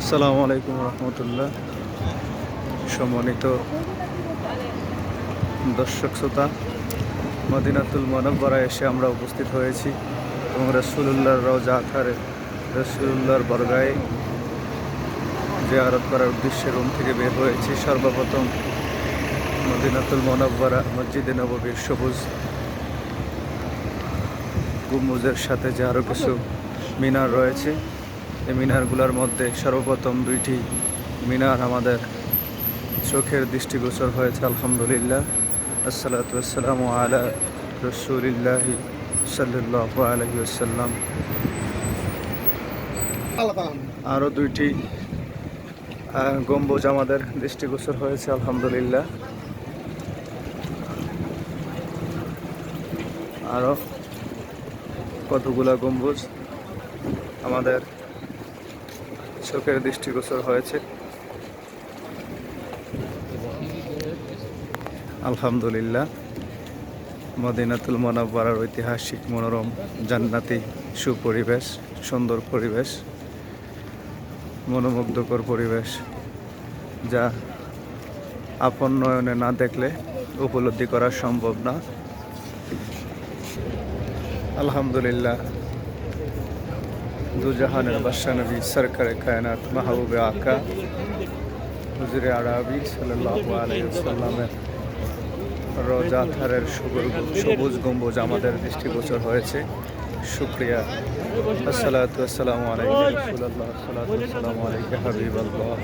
আসসালামু আলাইকুম রহমতুল্লাহ। সম্মানিত দর্শক শ্রোতা, মদিনাতুল মনব্বরা এসে আমরা উপস্থিত হয়েছি এবং রসুল্লাহর রওজা আথারে রসুল্লাহর বরগায়ে জিয়ারত করার উদ্দেশ্যে রুম থেকে বের হয়েছি। সর্বপ্রথম মদিনাতুল মনব্বরা, মসজিদে নববীর সবুজ গুম্বুজের সাথে যে আরও কিছু মিনার রয়েছে এই মিনারগুলোর মধ্যে সর্বপ্রথম দুইটি মিনার আমাদের চোখের দৃষ্টিগোচর হয়েছে, আলহামদুলিল্লাহ। আসসালাতু আসসালামু আলা রসুলিল্লাহি সাল্লাহ আলহি আরও দুইটি গম্বুজ আমাদের দৃষ্টিগোচর হয়েছে, আলহামদুলিল্লাহ। আরও কতগুলা গম্বুজ আমাদের চোখের দৃষ্টিগোচর হয়েছে। আলহামদুলিল্লাহ, মদিনাতুল মনাব্বারার ঐতিহাসিক মনোরম, জান্নাতি সুপরিবেশ, সুন্দর পরিবেশ, মনোমুগ্ধকর পরিবেশ, যা আপন নয়নে না দেখলে উপলব্ধি করা সম্ভব না। আলহামদুলিল্লাহ দুজাহানের বাদশাহ নবী সরকারে কায়নাত মাহবুবে আকা, হুজুরে আরবি ওয়াসাল্লামের রোজা থারের সবুজ গম্বুজ আমাদের দৃষ্টিগোচর হয়েছে। শুক্রিয়া। আসসালামু আলাইকুম আলাইকুম আসসালামু আলাইকা হাবিবাল্লাহ।